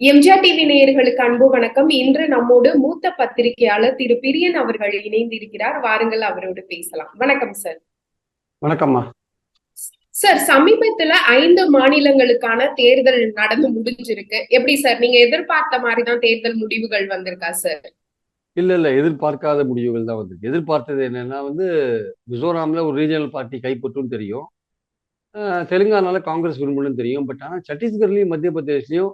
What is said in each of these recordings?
MGR TV நேயர்களுக்கு அன்பு வணக்கம். இன்று நம்மோடு மூத்த பத்திரிகையாளர் திரு பிரியன் அவர்கள் இணைந்திருக்கிறார். வாருங்கள் அவரோடு பேசலாம். வணக்கம் சார். வணக்கம்மா. சார் சமீபத்துல ஐந்து மாநிலங்களுக்கான தேர்தல் நடந்து முடிஞ்சிருக்கு. எப்படி சார்? நீங்க எதிர்பார்த்த மாதிரிதான் தேர்தல் முடிவுகள் வந்திருக்கா சார்? இல்ல இல்ல. எதிர்பார்க்காத முடிவுகள் தான் வந்திருக்கு. எதிர்பார்த்தது என்னன்னா வந்து மிசோராம்ல ஒரு ரீஜனல் பார்ட்டி கைப்பற்றும் தெரியும். தெலுங்கானால காங்கிரஸ் விரும்பணும்னு தெரியும். பட் ஆனால் சத்தீஸ்கர்லயும் மத்திய பிரதேஷ்லயும்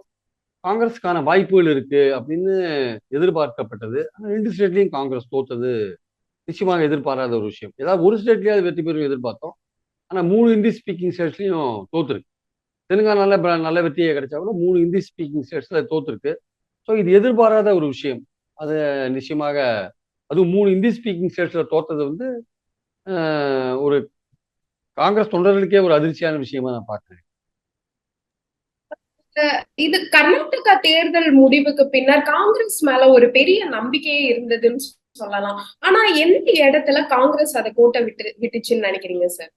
காங்கிரஸுக்கான வாய்ப்புகள் இருக்கு அப்படின்னு எதிர்பார்க்கப்பட்டது. ஆனால் ரெண்டு ஸ்டேட்லையும் காங்கிரஸ் தோத்தது நிச்சயமாக எதிர்பாராத ஒரு விஷயம். ஏதாவது ஒரு ஸ்டேட்லேயாவது வெற்றி பெறும் எதிர்பார்த்தோம். ஆனால் மூணு ஹிந்தி ஸ்பீக்கிங் ஸ்டேட்ஸ்லையும் தோத்துருக்கு. தெலுங்கானால ப- நல்ல வெற்றியை கிடைச்சா கூட மூணு ஹிந்தி ஸ்பீக்கிங் ஸ்டேட்ஸ்ல தோத்துருக்கு. ஸோ இது எதிர்பாராத ஒரு விஷயம். அது நிச்சயமாக அதுவும் மூணு ஹிந்தி ஸ்பீக்கிங் ஸ்டேட்ஸில் தோத்தது வந்து ஒரு காங்கிரஸ் தொண்டர்களுக்கே ஒரு அதிர்ச்சியான விஷயமா நான் பார்க்குறேன். இது கர்நாடகா தேர்தல் முடிவுக்கு பின்னர் காங்கிரஸ் மேல ஒரு பெரிய நம்பிக்கையே இருந்ததுன்னு சொல்லலாம். ஆனா எந்த இடத்துல காங்கிரஸ் அதை கோட்டை விட்டு விட்டுச்சுன்னு நினைக்கிறீங்க சார்?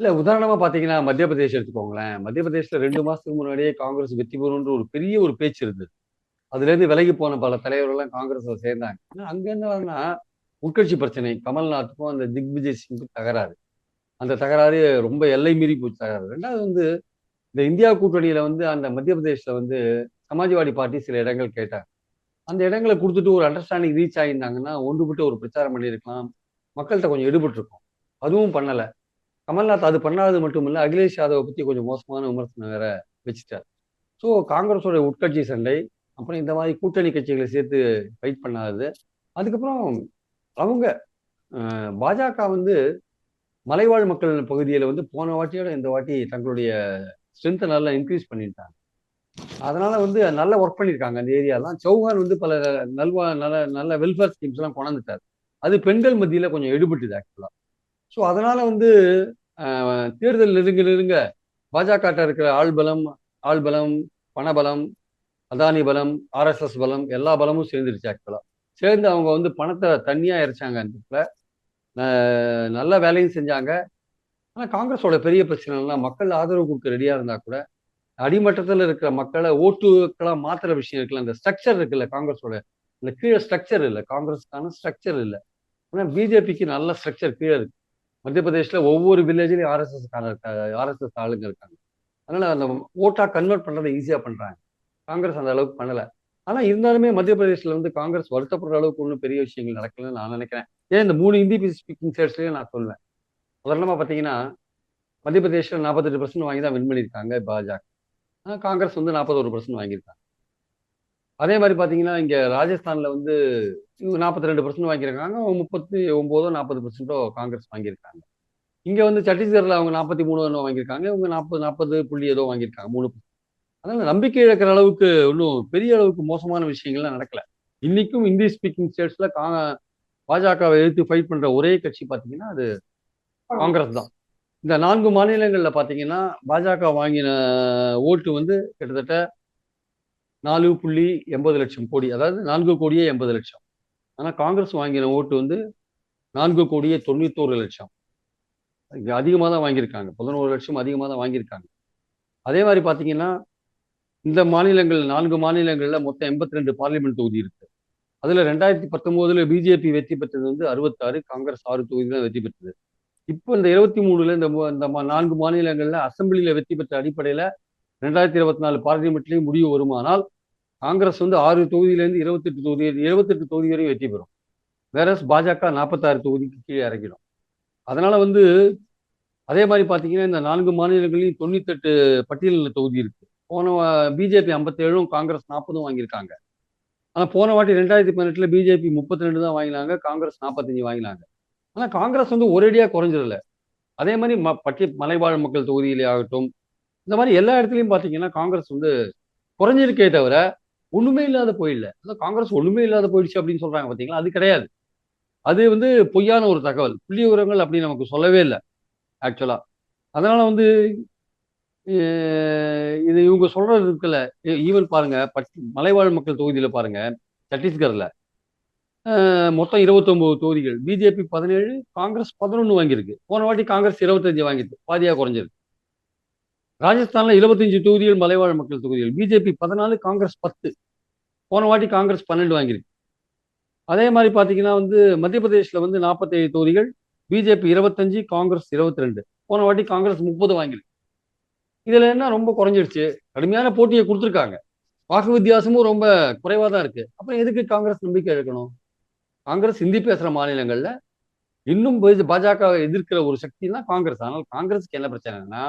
இல்ல உதாரணமா பாத்தீங்கன்னா மத்திய பிரதேஷ் எடுத்துக்கோங்களேன். மத்திய பிரதேஷ்ல ரெண்டு மாசத்துக்கு முன்னாடியே காங்கிரஸ் வெற்றி பெறும்ன்ற ஒரு பெரிய ஒரு பேச்சு இருந்தது. அதுல இருந்து விலகி போன பல தலைவர்கள் எல்லாம் காங்கிரஸ்ல சேர்ந்தாங்க. ஆனா அங்க என்ன உட்கட்சி பிரச்சனை. கமல்நாத்துக்கும் அந்த திக்விஜய் சிங்க்கும் தகராறு. அந்த தகராறு ரொம்ப எல்லை மீறி போச்சு தகராறு. ரெண்டாவது வந்து இந்த இந்தியா கூட்டணியில வந்து அந்த மத்திய பிரதேஷ்ல வந்து சமாஜ்வாடி பார்ட்டி சில இடங்கள் கேட்டாங்க. அந்த இடங்களை கொடுத்துட்டு ஒரு அண்டர்ஸ்டாண்டிங் ரீச் ஆகியிருந்தாங்கன்னா ஒன்றுபட்டு ஒரு பிரச்சாரம் பண்ணியிருக்கலாம். மக்கள்கிட்ட கொஞ்சம் எடுபட்டிருக்கும். அதுவும் பண்ணலை. கமல்நாத் அது பண்ணாதது மட்டும் இல்லை அகிலேஷ் யாதவை பற்றி கொஞ்சம் மோசமான விமர்சனம் வேற வச்சுட்டார். ஸோ காங்கிரஸோட உட்கட்சி சண்டை அப்புறம் இந்த மாதிரி கூட்டணி கட்சிகளை சேர்த்து ஃபைட் பண்ணாதது. அதுக்கப்புறம் அவங்க பாஜக வந்து மலைவாழ் மக்கள் பகுதியில் வந்து போன வாட்டியோட இந்த வாட்டி தங்களுடைய ஸ்ட்ரென்த்தை நல்லா இன்க்ரீஸ் பண்ணிட்டாங்க. அதனால வந்து நல்லா ஒர்க் பண்ணியிருக்காங்க அந்த ஏரியாலாம். சௌஹான் வந்து பல நல்வா நல்ல நல்ல வெல்ஃபேர் ஸ்கீம்ஸ் எல்லாம் கொண்டாந்துட்டார். அது பெண்கள் மத்தியில கொஞ்சம் எடுபட்டுது ஆக்சுவலா ஸோ அதனால வந்து தேர்தல் நெருங்க நெருங்க பாஜக இருக்கிற ஆள்பலம் ஆள்பலம் பணபலம் அதானி பலம் ஆர்எஸ்எஸ் பலம் எல்லா பலமும் சேர்ந்துருச்சு ஆக்சுவலா சேர்ந்து அவங்க வந்து பணத்தை தனியா இறைச்சாங்க அந்த நல்ல வேலையும் செஞ்சாங்க. ஆனால் காங்கிரஸோட பெரிய பிரச்சனைனா மக்கள் ஆதரவு கொடுக்க ரெடியாக இருந்தால் கூட அடிமட்டத்தில் இருக்கிற மக்களை ஓட்டுக்களாக மாத்துற விஷயம் இருக்குல்ல அந்த ஸ்ட்ரக்சர் இருக்குல்ல காங்கிரஸோட. இந்த கீழே ஸ்ட்ரக்சர் இல்லை காங்கிரஸுக்கான ஸ்ட்ரக்சர் இல்லை. ஆனால் பிஜேபிக்கு நல்ல ஸ்ட்ரக்சர் கீழே இருக்கு. மத்திய பிரதேசில் ஒவ்வொரு வில்லேஜ்லையும் ஆர்எஸ்எஸ் ஆர்எஸ்எஸ் ஆளுங்க இருக்காங்க. அதனால அந்த ஓட்டா கன்வெர்ட் பண்ணுறதை ஈஸியாக பண்ணுறாங்க காங்கிரஸ் அந்த அளவுக்கு பண்ணலை. ஆனால் இருந்தாலுமே மத்திய பிரதேசில் வந்து காங்கிரஸ் வருத்தப்படுற அளவுக்கு ஒன்றும் பெரிய விஷயங்கள் நடக்கலன்னு நான் நினைக்கிறேன். ஏன் இந்த மூணு இந்தி ஸ்பீக்கிங் ஸ்டேட்ஸ்லையும் நான் சொல்லுவேன் உதாரணமாக பார்த்தீங்கன்னா மத்திய பிரதேசில் நாற்பத்தெட்டு பர்சன்ட் வாங்கி தான் வின் பண்ணியிருக்காங்க பாஜக. காங்கிரஸ் வந்து நாற்பத்தொரு பர்சன்ட் வாங்கியிருக்காங்க. அதே மாதிரி பார்த்தீங்கன்னா இங்கே ராஜஸ்தானில் வந்து நாற்பத்தி ரெண்டு பர்சன்ட் வாங்கியிருக்காங்க. முப்பத்தி ஒம்போதோ நாற்பது பர்சன்டோ காங்கிரஸ் வாங்கியிருக்காங்க. இங்கே வந்து சத்தீஸ்கரில் அவங்க நாற்பத்தி மூணு வாங்கியிருக்காங்க. இவங்க நாற்பது நாற்பது புள்ளி ஏதோ வாங்கியிருக்காங்க மூணு அதனால நம்பிக்கை இழக்கிற அளவுக்கு இன்னும் பெரிய அளவுக்கு மோசமான விஷயங்கள்லாம் நடக்கல. இன்னைக்கும் இந்தி ஸ்பீக்கிங் ஸ்டேட்ஸில் கா பாஜகவை எதிர்த்து ஃபைட் பண்ணுற ஒரே கட்சி பார்த்தீங்கன்னா அது காங்கிரஸ் தான். இந்த நான்கு மாநிலங்கள்ல பாத்தீங்கன்னா பாஜக வாங்கின ஓட்டு வந்து கிட்டத்தட்ட நாலு புள்ளி எண்பது லட்சம் கோடி அதாவது நான்கு கோடியே எண்பது லட்சம். ஆனா காங்கிரஸ் வாங்கின ஓட்டு வந்து நான்கு கோடியே தொண்ணூத்தோரு லட்சம். இங்க அதிகமாக தான் வாங்கியிருக்காங்க. பதினோரு லட்சம் அதிகமாக தான் வாங்கியிருக்காங்க. அதே மாதிரி பாத்தீங்கன்னா இந்த மாநிலங்கள் நான்கு மாநிலங்களில் மொத்தம் எண்பத்தி ரெண்டு பார்லிமெண்ட் தொகுதி இருக்கு. அதுல ரெண்டாயிரத்தி பத்தொன்பதுல பிஜேபி வெற்றி பெற்றது வந்து அறுபத்தாறு காங்கிரஸ் ஆறு தொகுதி தான் வெற்றி பெற்றது. இப்போ இந்த இருபத்தி மூணுல இந்த இந்த மா- நான்கு மாநிலங்கள்ல அசெம்பிளியில வெற்றி பெற்ற அடிப்படையில ரெண்டாயிரத்தி இருபத்தி நாலு பார்லிமெண்ட்லேயும் முடிவு வருமானால் காங்கிரஸ் வந்து ஆறு தொகுதியிலேருந்து இருபத்தெட்டு தொகுதி இருபத்தெட்டு தொகுதி வரையும் வெற்றி பெறும். வேற பாஜக நாற்பத்தாறு தொகுதிக்கு கீழே இறங்கிடும். அதனால வந்து அதே மாதிரி பார்த்தீங்கன்னா இந்த நான்கு மாநிலங்களையும் தொண்ணூத்தெட்டு பட்டியலில் தொகுதி இருக்கு. போன பிஜேபி ஐம்பத்தேழும் காங்கிரஸ் நாற்பதும் வாங்கியிருக்காங்க. ஆனால் போன வாட்டி ரெண்டாயிரத்தி பதினெட்டில் பிஜேபி முப்பத்தி ரெண்டு தான் வாங்கினாங்க காங்கிரஸ் நாற்பத்தஞ்சு வாங்கினாங்க. ஆனால் காங்கிரஸ் வந்து ஒரேடியாக குறைஞ்சிடல. அதே மாதிரி ம பட்டி மலைவாழ் மக்கள் தொகுதியிலே ஆகட்டும் இந்த மாதிரி எல்லா இடத்துலையும் பார்த்தீங்கன்னா காங்கிரஸ் வந்து குறைஞ்சிருக்கே தவிர ஒண்ணுமே இல்லாத போயிடல அதான் காங்கிரஸ் ஒண்ணுமே இல்லாத போயிடுச்சு அப்படின்னு சொல்றாங்க பார்த்தீங்களா அது கிடையாது. அது வந்து பொய்யான ஒரு தகவல். புள்ளி விவரங்கள் அப்படி நமக்கு சொல்லவே இல்லை ஆக்சுவலா அதனால வந்து இது இவங்க சொல்றது இருக்குல்ல ஈவன் பாருங்க பட் மலைவாழ் மக்கள் தொகுதியில பாருங்க சத்தீஸ்கர்ல மொத்தம் 29 தொகுதிகள். பிஜேபி பதினேழு காங்கிரஸ் பதினொன்று வாங்கியிருக்கு. போன வாட்டி காங்கிரஸ் இருபத்தஞ்சு வாங்கியிருக்கு. பாதியா குறைஞ்சிருக்கு. ராஜஸ்தானில் இருபத்தஞ்சு தொகுதிகள் மலைவாழ் மக்கள் தொகுதிகள். பிஜேபி பதினாலு காங்கிரஸ் பத்து. போன வாட்டி காங்கிரஸ் பன்னெண்டு வாங்கியிருக்கு. அதே மாதிரி பார்த்தீங்கன்னா வந்து மத்திய பிரதேஷ்ல வந்து நாற்பத்தேழு தொகுதிகள் பிஜேபி இருபத்தஞ்சு காங்கிரஸ் இருபத்தி ரெண்டு போன வாட்டி காங்கிரஸ் முப்பது வாங்கியிருக்கு. இதில் என்ன ரொம்ப குறைஞ்சிருச்சு கடுமையான போட்டியை கொடுத்துருக்காங்க. வாக்கு வித்தியாசமும் ரொம்ப குறைவாக தான் இருக்கு. அப்புறம் எதுக்கு காங்கிரஸ் நம்பிக்கை எடுக்கணும் காங்கிரஸ் ஹிந்தி பேசுற மாநிலங்கள்ல இன்னும் பாஜக எதிர்க்கிற ஒரு சக்தி தான் காங்கிரஸ். ஆனால் காங்கிரஸுக்கு என்ன பிரச்சனைனா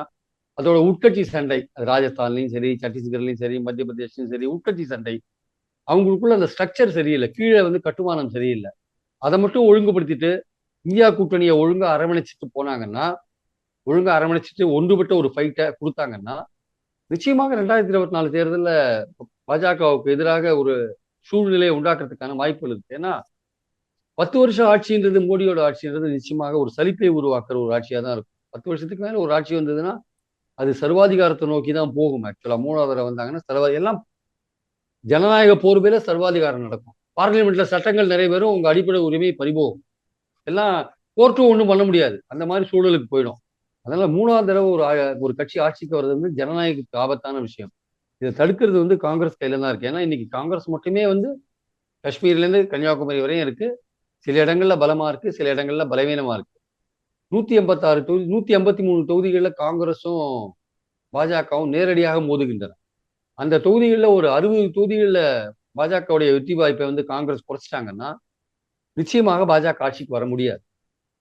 அதோட உட்கட்சி சண்டை அது ராஜஸ்தான்லையும் சரி சத்தீஸ்கர்லையும் சரி மத்திய பிரதேஷ்லையும் சரி உட்கட்சி சண்டை அவங்களுக்குள்ள அந்த ஸ்ட்ரக்சர் சரியில்லை. கீழே வந்து கட்டுமானம் சரியில்லை. அதை மட்டும் ஒழுங்குபடுத்திட்டு இந்தியா கூட்டணியை ஒழுங்கா அரவணைச்சிட்டு போனாங்கன்னா ஒழுங்கா அரவணைச்சிட்டு ஒன்றுபட்ட ஒரு ஃபைட்டை கொடுத்தாங்கன்னா நிச்சயமாக ரெண்டாயிரத்தி இருபத்தி நாலு தேர்தலில் பாஜகவுக்கு எதிராக ஒரு சூழ்நிலையை உண்டாக்குறதுக்கான வாய்ப்புகள் இருக்கு. ஏன்னா பத்து வருஷம் ஆட்சின்றது மோடியோட ஆட்சின்றது நிச்சயமாக ஒரு சலிப்பை உருவாக்குற ஒரு ஆட்சியாக தான் இருக்கும். பத்து வருஷத்துக்கு மேலே ஒரு ஆட்சி வந்ததுன்னா அது சர்வாதிகாரத்தை நோக்கி தான் போகும். ஆக்சுவலா மூணாவது தடவை வந்தாங்கன்னா சர்வா எல்லாம் ஜனநாயக போர்வையில சர்வாதிகாரம் நடக்கும். பார்லிமெண்ட்ல சட்டங்கள் நிறைவேறும் உங்க அடிப்படை உரிமை பறிபோகும். எல்லாம் கோர்ட்டும் ஒன்றும் பண்ண முடியாது. அந்த மாதிரி சூழலுக்கு போயிடும். அதனால மூணாவது தடவை ஒரு ஒரு கட்சி ஆட்சிக்கு வர்றது வந்து ஜனநாயகத்துக்கு ஆபத்தான விஷயம். இதை தடுக்கிறது வந்து காங்கிரஸ் கையில தான் இருக்கு. ஏன்னா இன்னைக்கு காங்கிரஸ் மட்டுமே வந்து காஷ்மீர்ல இருந்து கன்னியாகுமரி வரையும் இருக்கு. சில இடங்கள்ல பலமா இருக்கு சில இடங்கள்ல பலவீனமா இருக்கு. நூத்தி எண்பத்தாறு தொகுதி நூத்தி ஐம்பத்தி மூணு தொகுதிகளில் காங்கிரஸும் பாஜகவும் நேரடியாக மோதுகின்றன. அந்த தொகுதிகளில் ஒரு அறுபது தொகுதிகளில் பாஜகவுடைய வெற்றி வாய்ப்பை வந்து காங்கிரஸ் குறைச்சிட்டாங்கன்னா நிச்சயமாக பாஜக ஆட்சிக்கு வர முடியாது.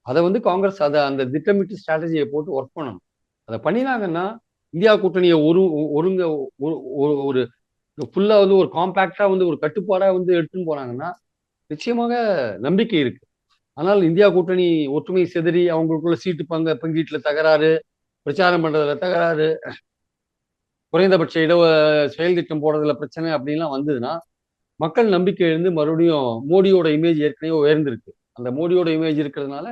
அதை வந்து காங்கிரஸ் அதை அந்த திட்டமிட்டு ஸ்ட்ராட்டஜியை போட்டு ஒர்க் பண்ணணும். அதை பண்ணினாங்கன்னா இந்தியா கூட்டணியை ஒரு ஒருங்க ஒரு ஃபுல்லா வந்து ஒரு காம்பேக்டாக வந்து ஒரு கட்டுப்பாடா வந்து எடுத்துன்னு போனாங்கன்னா நிச்சயமாக நம்பிக்கை இருக்கு. ஆனால் இந்தியா கூட்டணி ஒற்றுமை செதறி அவங்களுக்குள்ள சீட்டு பங்க பங்கீட்டுல தகராறு பிரச்சாரம் பண்றதுல தகராறு குறைந்தபட்ச இட செயல் திட்டம் போடுறதுல பிரச்சனை அப்படின்லாம் வந்ததுன்னா மக்கள் நம்பிக்கை இருந்து மறுபடியும் மோடியோட இமேஜ் ஏற்கனவே உயர்ந்திருக்கு. அந்த மோடியோட இமேஜ் இருக்கிறதுனால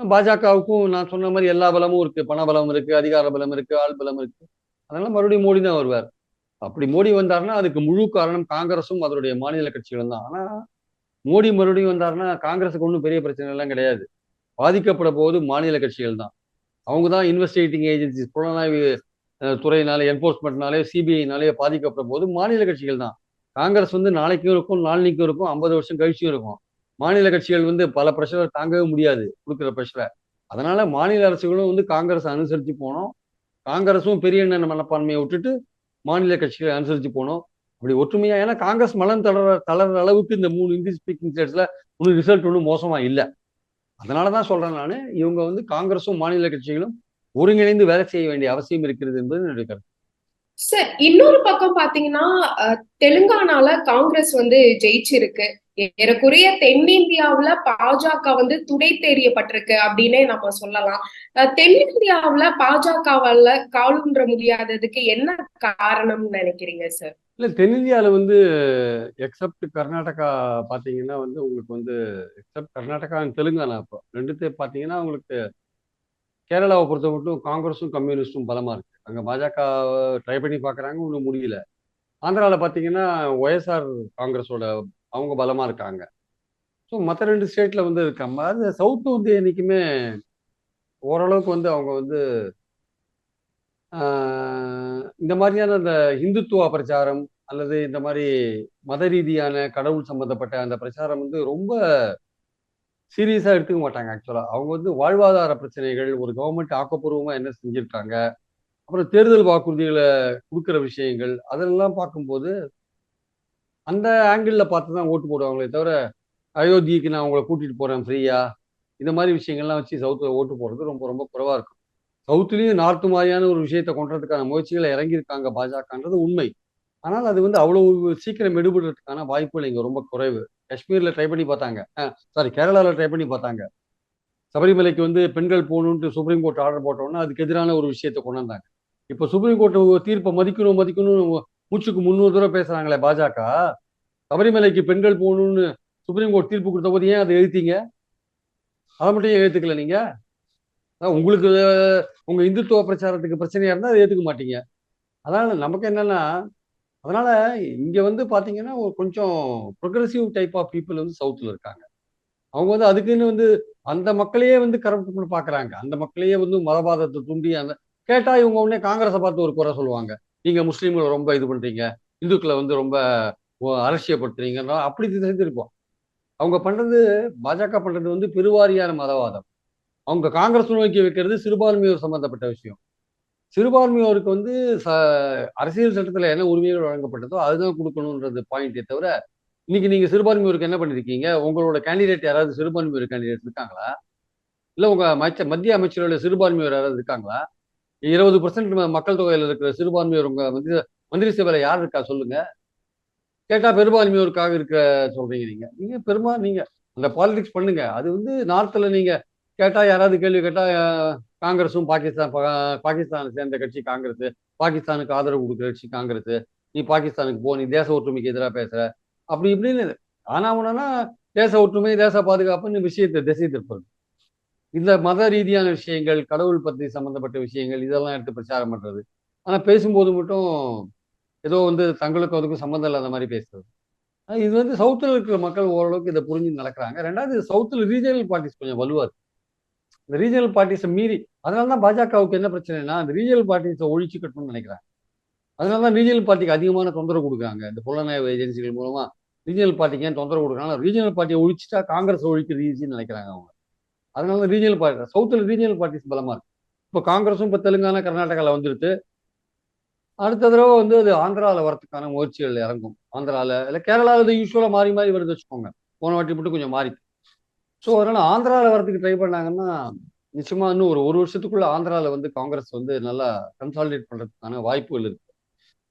பாஜகவுக்கும் நான் சொன்ன மாதிரி எல்லா பலமும் இருக்கு. பண பலம் இருக்கு அதிகார பலம் இருக்கு ஆள் பலம் இருக்கு. அதனால மறுபடியும் மோடி தான் வருவார். அப்படி மோடி வந்தாருன்னா அதுக்கு முழு காரணம் காங்கிரஸும் அதனுடைய மாநில கட்சிகளும் தான். ஆனா மோடி மறுபடியும் வந்தாருன்னா காங்கிரஸுக்கு ஒன்றும் பெரிய பிரச்சனை எல்லாம் கிடையாது. பாதிக்கப்பட போவது மாநில கட்சிகள் தான். அவங்க தான் இன்வெஸ்டிகேட்டிங் ஏஜென்சிஸ் புலனாய்வு துறையினாலே என்போர்ஸ்மெண்ட்னாலே சிபிஐனாலே பாதிக்கப்பட போது மாநில கட்சிகள் தான். காங்கிரஸ் வந்து நாளைக்கும் இருக்கும் நாளைக்கும் இருக்கும் ஐம்பது வருஷம் கழிச்சும் இருக்கும். மாநில கட்சிகள் வந்து பல பிரஷரை தாங்கவே முடியாது கொடுக்குற பிரஷரை அதனால மாநில அரசுகளும் வந்து காங்கிரஸ் அனுசரித்து போனோம் காங்கிரஸும் பெரிய மனப்பான்மையை விட்டுட்டு மாநில கட்சிகளை அனுசரித்து போனோம் அப்படி ஒற்றுமையா? ஏன்னா காங்கிரஸ் மலம் தளர தளர்ற அளவுக்கு இந்த மூணு இந்தி ஸ்பீக்கிங் ஸ்டேட்ஸ்ல ஒன்றும் ரிசல்ட் ஒன்றும் மோசமா இல்லை. அதனாலதான் சொல்றேன் நான் இவங்க வந்து காங்கிரஸும் மாநில கட்சிகளும் ஒருங்கிணைந்து வேலை செய்ய வேண்டிய அவசியம் இருக்கிறது என்பது என்னுடைய கருத்து. சார் இன்னொரு பக்கம் பாத்தீங்கன்னா தெலுங்கானால காங்கிரஸ் வந்து ஜெயிச்சிருக்கு. ஏறக்குறைய தென்னிந்தியாவுல பாஜக வந்து துடை தெரியப்பட்டிருக்கு அப்படின்னே நம்ம சொல்லலாம். தென்னிந்தியாவுல பாஜகவால காலுன்ற முடியாததுக்கு என்ன காரணம்னு நினைக்கிறீங்க சார்? இல்ல தென்னிந்தியாவில் வந்து எக்ஸப்ட் கர்நாடகா பார்த்தீங்கன்னா வந்து உங்களுக்கு வந்து எக்ஸப்ட் கர்நாடகா தெலுங்கானா இப்போ ரெண்டுத்தையும் பார்த்தீங்கன்னா உங்களுக்கு கேரளாவை பொறுத்த மட்டும் காங்கிரஸும் கம்யூனிஸ்டும் பலமாக இருக்கு. அங்கே பாஜக ட்ரை பண்ணி பார்க்குறாங்க ஒன்றும் முடியல. ஆந்திராவில் பார்த்தீங்கன்னா ஒய்எஸ்ஆர் காங்கிரஸோட அவங்க பலமாக இருக்காங்க. ஸோ மற்ற ரெண்டு ஸ்டேட்டில் வந்து இருக்காம அது சவுத்து வந்து என்றைக்குமே ஓரளவுக்கு வந்து அவங்க வந்து இந்த மாதிரியான அந்த இந்துத்துவ பிரச்சாரம் அல்லது இந்த மாதிரி மத ரீதியான கடவுள் சம்பந்தப்பட்ட அந்த பிரச்சாரம் வந்து ரொம்ப சீரியஸா எடுத்துக்க மாட்டாங்க ஆக்சுவலா. அவங்க வந்து வாழ்வாதார பிரச்சனைகள் ஒரு கவர்மெண்ட் ஆக்கப்பூர்வமா என்ன செஞ்சிருக்காங்க அப்புறம் தேர்தல் வாக்குறுதிகளை கொடுக்குற விஷயங்கள் அதெல்லாம் பார்க்கும்போது அந்த ஆங்கிளில் பார்த்து தான் ஓட்டு போடுவாங்களே தவிர அயோத்திக்கு நான் உங்களை கூட்டிட்டு போறேன் ஃப்ரீயா இந்த மாதிரி விஷயங்கள்லாம் வச்சு சவுத்தில் ஓட்டு போடுறது ரொம்ப ரொம்ப குறைவா இருக்கும். சவுத்துலேயும் நார்த்து மாதிரியான ஒரு விஷயத்தை கொண்டுறதுக்கான முயற்சிகளை இறங்கியிருக்காங்க பாஜகன்றது உண்மை. ஆனால் அது வந்து அவ்வளவு சீக்கிரம் எடுபடுறதுக்கான வாய்ப்புகள் இங்கே ரொம்ப குறைவு. காஷ்மீர்ல ட்ரை பண்ணி பார்த்தாங்க. சாரி கேரளாவில் ட்ரை பண்ணி பார்த்தாங்க. சபரிமலைக்கு வந்து பெண்கள் போகணுன்ட்டு சுப்ரீம் கோர்ட் ஆர்டர் போட்டோன்னா அதுக்கு எதிரான ஒரு விஷயத்தை கொண்டு வந்தாங்க. இப்போ சுப்ரீம் கோர்ட் தீர்ப்பை மதிக்கணும் மதிக்கணும் மூச்சுக்கு முந்நூறு தடவை பேசுறாங்களே பாஜக? சபரிமலைக்கு பெண்கள் போகணும்னு சுப்ரீம் கோர்ட் தீர்ப்பு கொடுத்த போது ஏன் அதை எழுத்தீங்க அதை மட்டும் ஏன் எழுத்துக்கல நீங்க? உங்களுக்கு உங்க இந்துத்துவ பிரச்சாரத்துக்கு பிரச்சனையா இருந்தா அதை ஏத்துக்க மாட்டீங்க. அதனால நமக்கு என்னன்னா அதனால இங்க வந்து பாத்தீங்கன்னா ஒரு கொஞ்சம் ப்ரொக்ரெசிவ் டைப் ஆஃப் பீப்புள் வந்து சவுத்துல இருக்காங்க. அவங்க வந்து அதுக்குன்னு வந்து அந்த மக்களையே வந்து கரப்ட் பண்ண பாக்குறாங்க. அந்த மக்களையே வந்து மதவாதத்தை தூண்டி அந்த கேட்டா இவங்க உடனே காங்கிரஸை பார்த்து ஒரு குறை சொல்லுவாங்க. நீங்க முஸ்லீம்களை ரொம்ப இது பண்றீங்க. இந்துக்களை வந்து ரொம்ப ஒ- அலட்சியப்படுத்துறீங்கன்னா அப்படி தெரிஞ்சிருப்போம் அவங்க பண்றது பாஜக பண்றது வந்து பெருவாரியான மதவாதம். அவங்க காங்கிரஸ் நோக்கி வைக்கிறது சிறுபான்மையோர் சம்பந்தப்பட்ட விஷயம். சிறுபான்மையோருக்கு வந்து ச அரசியல் சட்டத்தில் என்ன உரிமைகள் வழங்கப்பட்டதோ அதுதான் கொடுக்கணுன்றது பாயிண்டே தவிர இன்னைக்கு நீங்க சிறுபான்மையோருக்கு என்ன பண்ணிருக்கீங்க? உங்களோட கேண்டிடேட் யாராவது சிறுபான்மையோர் கேண்டிடேட் இருக்காங்களா? இல்லை உங்க மச்ச மத்திய அமைச்சரோட சிறுபான்மையோர் யாராவது இருக்காங்களா? இருபது பர்சன்ட் மக்கள் தொகையில் இருக்கிற சிறுபான்மையோர் உங்க மந்திரி மந்திரி சபையில் யார் இருக்கா சொல்லுங்க. கேட்டா பெரும்பான்மையோருக்காக இருக்க சொல்றீங்க நீங்க. நீங்க பெருமா நீங்க அந்த பாலிடிக்ஸ் பண்ணுங்க. அது வந்து நார்த்தில் நீங்க கேட்டா யாராவது கேள்வி கேட்டா காங்கிரஸும் பாகிஸ்தான் பாகிஸ்தானை சேர்ந்த கட்சி காங்கிரஸ் பாகிஸ்தானுக்கு ஆதரவு கொடுக்குற கட்சி காங்கிரஸ் நீ பாகிஸ்தானுக்கு போ நீ தேச ஒற்றுமைக்கு எதிராக பேசுற. அப்படி இப்படின்னு ஆனா உனா தேச ஒற்றுமை தேச பாதுகாப்புன்னு விஷயத்தை திசை திருப்பது இந்த மத ரீதியான விஷயங்கள் கடவுள் பத்தி சம்பந்தப்பட்ட விஷயங்கள் இதெல்லாம் எடுத்து பிரச்சாரம் பண்றது. ஆனா பேசும்போது மட்டும் ஏதோ வந்து தங்களுக்கும் அதுக்கும் சம்மந்தம் இல்லாத மாதிரி பேசுறது. இது வந்து சவுத்தில் இருக்கிற மக்கள் ஓரளவுக்கு இதை புரிஞ்சு நடக்கிறாங்க. ரெண்டாவது சவுத்தில் ரீஜனல் பார்ட்டிஸ் கொஞ்சம் வலுவா இருக்கு. இந்த ரீஜனல் பார்ட்டிஸை மீறி அதனால தான் பாஜகவுக்கு என்ன பிரச்சனைனா அந்த ரீஜனல் பார்ட்டிஸை ஒழிச்சு கட்டணும்னு நினைக்கிறாங்க. அதனால தான் ரீஜனல் பார்ட்டிக்கு அதிகமான தொந்தரவு கொடுக்குறாங்க. இந்த புலனாய்வு ஏஜென்சிகள் மூலமாக ரீஜனல் பார்ட்டிக்கு ஏன் தொந்தரவு கொடுக்குறாங்க? ரீஜனல் பார்ட்டியை ஒழிச்சிட்டா காங்கிரஸ் ஒழிக்கிறது ஈஸின்னு நினைக்கிறாங்க அவங்க. அதனால தான் ரீஜனல் பார்ட்டி சவுத்தில் ரீஜனல் பார்ட்டிஸ் பலமாக இருக்கு. இப்போ காங்கிரஸும் இப்போ தெலுங்கானா கர்நாடகாவில் வந்துருது அடுத்த தடவை வந்து அது ஆந்திராவில் வரதுக்கான முயற்சிகள் இறங்கும். ஆந்திராவில் இல்லை கேரளாவில் இது யூஸ்வலாக மாறி மாறி வருது வச்சுக்கோங்க. போன வாட்டி மட்டும் கொஞ்சம் மாறி ஸோ அதனால ஆந்திராவில் வரதுக்கு ட்ரை பண்ணாங்கன்னா நிச்சயமா இன்னும் ஒரு ஒரு வருஷத்துக்குள்ள ஆந்திராவில் வந்து காங்கிரஸ் வந்து நல்லா கன்சாலிடேட் பண்ணுறதுக்கான வாய்ப்புகள் இருக்கு.